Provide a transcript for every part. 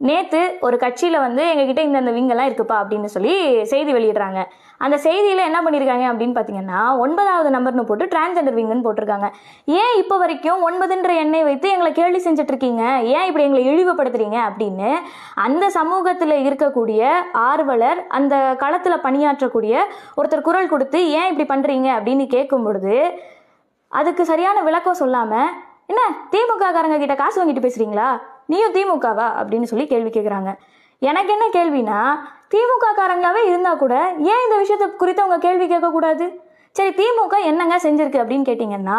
நேற்று ஒரு கட்சியில் வந்து எங்ககிட்ட இந்தந்த விங்கெல்லாம் இருக்குப்பா அப்படின்னு சொல்லி செய்தி வெளியிடுறாங்க. அந்த செய்தியில் என்ன பண்ணியிருக்காங்க அப்படின்னு பார்த்தீங்கன்னா ஒன்பதாவது நம்பர்னு போட்டு டிரான்ஸ்ஜெண்டர் விங்குன்னு போட்டிருக்காங்க. ஏன் இப்போ வரைக்கும் ஒன்பதுன்ற எண்ணை வைத்து எங்களை கேள்வி செஞ்சிட்ருக்கீங்க ஏன் இப்படி எங்களை இழிவுபடுத்துறீங்க அப்படின்னு அந்த சமூகத்தில் இருக்கக்கூடிய ஆர்வலர் அந்த களத்தில் பணியாற்றக்கூடிய ஒருத்தர் குரல் கொடுத்து ஏன் இப்படி பண்ணுறீங்க அப்படின்னு கேட்கும் பொழுது அதுக்கு சரியான விளக்கம் சொல்லாமல் என்ன திமுக காரங்க கிட்ட காசு வாங்கிட்டு பேசுகிறீங்களா நீயும் திமுகவா அப்படின்னு சொல்லி கேள்வி கேட்குறாங்க எனக்கு என்ன கேள்வினா திமுக காரங்களாவே இருந்தால் கூட ஏன் இந்த விஷயத்தை குறித்து அவங்க கேள்வி கேட்கக்கூடாது? சரி திமுக என்னங்க செஞ்சிருக்கு அப்படின்னு கேட்டிங்கன்னா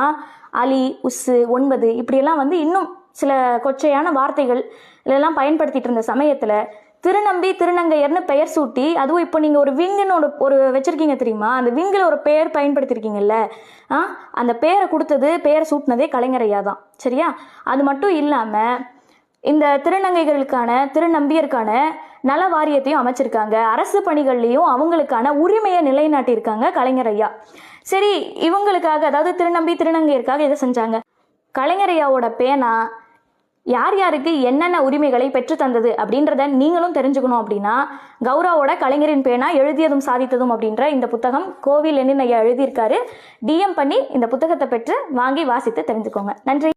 அலி உஸ்ஸு ஒன்பது இப்படியெல்லாம் வந்து இன்னும் சில கொச்சையான வார்த்தைகள் இதெல்லாம் பயன்படுத்திட்டு இருந்த சமயத்தில் திருநம்பி திருநங்கையர்னு பெயர் சூட்டி அதுவும் இப்போ நீங்கள் ஒரு விங்குன்னு ஒரு ஒரு வச்சுருக்கீங்க தெரியுமா? அந்த விங்கில் ஒரு பெயர் பயன்படுத்தியிருக்கீங்கல்ல ஆ? அந்த பெயரை கொடுத்தது பெயர் சூட்டினதே கலைஞரையா தான் சரியா? அது மட்டும் இல்லாமல் இந்த திருநங்கைகளுக்கான திருநம்பியருக்கான நல வாரியத்தையும் அமைச்சிருக்காங்க. அரசு பணிகள்லையும் அவங்களுக்கான உரிமையை நிலைநாட்டியிருக்காங்க கலைஞர் ஐயா. சரி இவங்களுக்காக அதாவது திருநம்பி திருநங்கையருக்காக இதை செஞ்சாங்க? கலைஞர் ஐயாவோட பேனா யார் யாருக்கு என்னென்ன உரிமைகளை பெற்று தந்தது அப்படின்றத நீங்களும் தெரிஞ்சுக்கணும் அப்படின்னா கௌராவோட கலைஞரின் பேனா எழுதியதும் சாதித்ததும் அப்படின்ற இந்த புத்தகம் கோவில் லெனின் ஐயா எழுதியிருக்காரு. டிஎம் பண்ணி இந்த புத்தகத்தை பெற்று வாங்கி வாசித்து தெரிஞ்சுக்கோங்க. நன்றி.